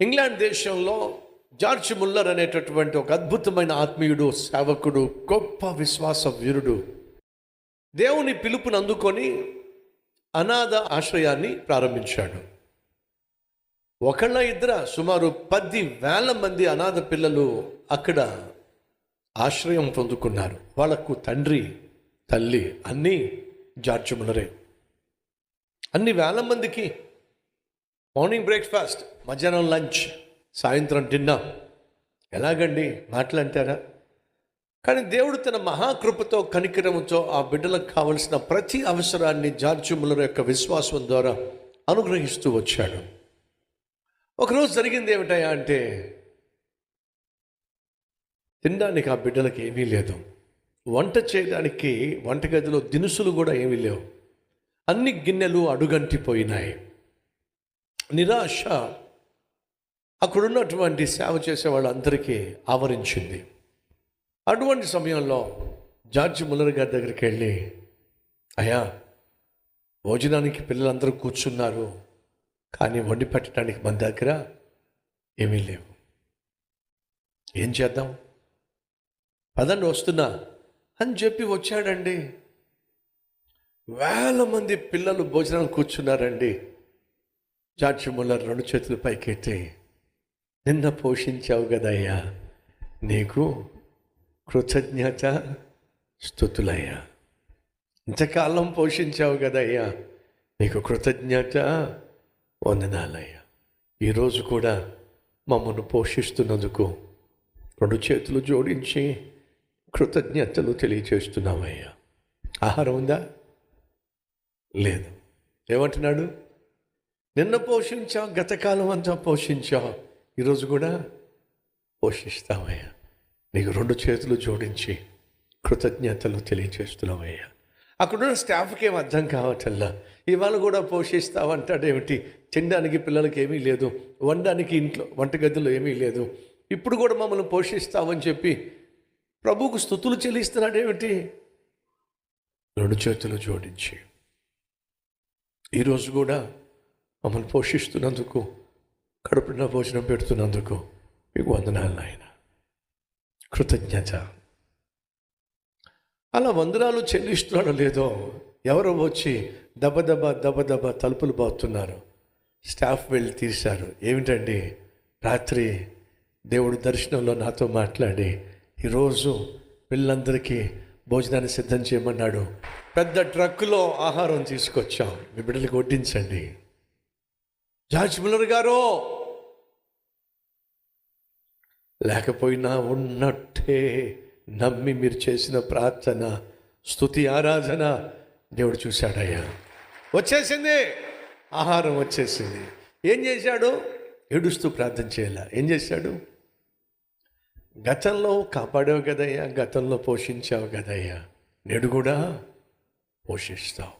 England దేశంలో George Muller అనేటటువంటి ఒక అద్భుతమైన ఆత్మీయుడు సేవకుడు గొప్ప విశ్వాస వీరుడు. దేవుని పిలుపును అందుకొని అనాథ ఆశ్రయాన్ని ప్రారంభించాడు. ఒకళ్ళ ఇద్దర సుమారు పది వేల మంది అనాథ పిల్లలు అక్కడ ఆశ్రయం పొందుకున్నారు. వాళ్ళకు తండ్రి తల్లి అన్నీ జార్జ్ ముల్లరే. అన్ని వేల మందికి మార్నింగ్ బ్రేక్ఫాస్ట్ మధ్యాహ్నం లంచ్ సాయంత్రం డిన్నర్ ఎలాగండి? మాటలంటారా? కానీ దేవుడు తన మహాకృపతో కనికరముతో ఆ బిడ్డలకు కావలసిన ప్రతి అవసరాన్ని జార్జ్ యొక్క విశ్వాసం ద్వారా అనుగ్రహిస్తూ వచ్చాడు. ఒకరోజు జరిగింది ఏమిటయా అంటే తినడానికి ఆ బిడ్డలకి ఏమీ లేదు. వంట చేయడానికి వంటగదిలో దినుసులు కూడా ఏమీ లేవు. అన్ని గిన్నెలు అడుగంటిపోయినాయి. నిరాశ అక్కడున్నటువంటి సేవ చేసే వాళ్ళందరికీ ఆవరించింది. అటువంటి సమయంలో జార్జ్ ముల్లర్ గారి దగ్గరికి వెళ్ళి అయ్యా భోజనానికి పిల్లలందరూ కూర్చున్నారు కానీ వండి పెట్టడానికి మన దగ్గర ఏమీ లేవు. ఏం చేద్దాం? పదండి వస్తున్నా అని చెప్పి వచ్చాడండి. వేల మంది పిల్లలు భోజనాలు కూర్చున్నారండి. జార్జ్ ముల్లర్ రెండు చేతులు పైకెత్తి నిన్న పోషించావు కదయ్యా నీకు కృతజ్ఞత స్థుతులయ్యా. ఇంతకాలం పోషించావు కదయ్యా నీకు కృతజ్ఞత వందనాలయ్యా. ఈరోజు కూడా మమ్మల్ని పోషిస్తున్నందుకు రెండు చేతులు జోడించి కృతజ్ఞతలు తెలియచేస్తున్నామయ్యా ఆహారం ఉందా? లేదు. ఏమంటున్నాడు? నిన్న పోషించావు గతకాలం అంతా పోషించావు ఈరోజు కూడా పోషిస్తామయ్యా. నీకు రెండు చేతులు జోడించి కృతజ్ఞతలు తెలియచేస్తున్నామయ్యా అక్కడున్న స్టాఫ్కి ఏం అర్థం కావటల్లా ఇవాళ కూడా పోషిస్తావంటాడేమిటి? తినడానికి పిల్లలకి ఏమీ లేదు. వండడానికి ఇంట్లో వంటగదిలో ఏమీ లేదు. ఇప్పుడు కూడా మమ్మల్ని పోషిస్తావని చెప్పి ప్రభువుకు స్థుతులు చెల్లిస్తున్నాడేమిటి? రెండు చేతులు జోడించి. ఈరోజు కూడా మమ్మల్ని పోషిస్తున్నందుకు కడుపున భోజనం పెడుతున్నందుకు మీకు వందనాలు నాయన. కృతజ్ఞత. అలా వందనాలు చెల్లిస్తున్నాడో లేదో ఎవరో వచ్చి దబదబ దబ తలుపులు బాగుతున్నారు స్టాఫ్ వెళ్ళి తీశారు. ఏమిటండి? రాత్రి దేవుడు దర్శనంలో నాతో మాట్లాడి ఈరోజు పిల్లలందరికీ భోజనాన్ని సిద్ధం చేయమన్నాడు. పెద్ద ట్రక్కులో ఆహారం తీసుకొచ్చాం. మీ బిడ్డలకు వడ్డించండి. జార్జ్ మిల్లర్ గారు లేకపోయినా ఉన్నట్టే నమ్మి మీరు చేసిన ప్రార్థన స్తుతి ఆరాధన దేవుడు చూశాడయ్యా. వచ్చేసింది. ఆహారం వచ్చేసింది. ఏం చేశాడు? ఏడుస్తూ ప్రార్థన చేయాల? ఏం చేశాడు? గతంలో కాపాడావు కదయ్యా గతంలో పోషించావు కదయ్యా. నేడు కూడా పోషిస్తావు.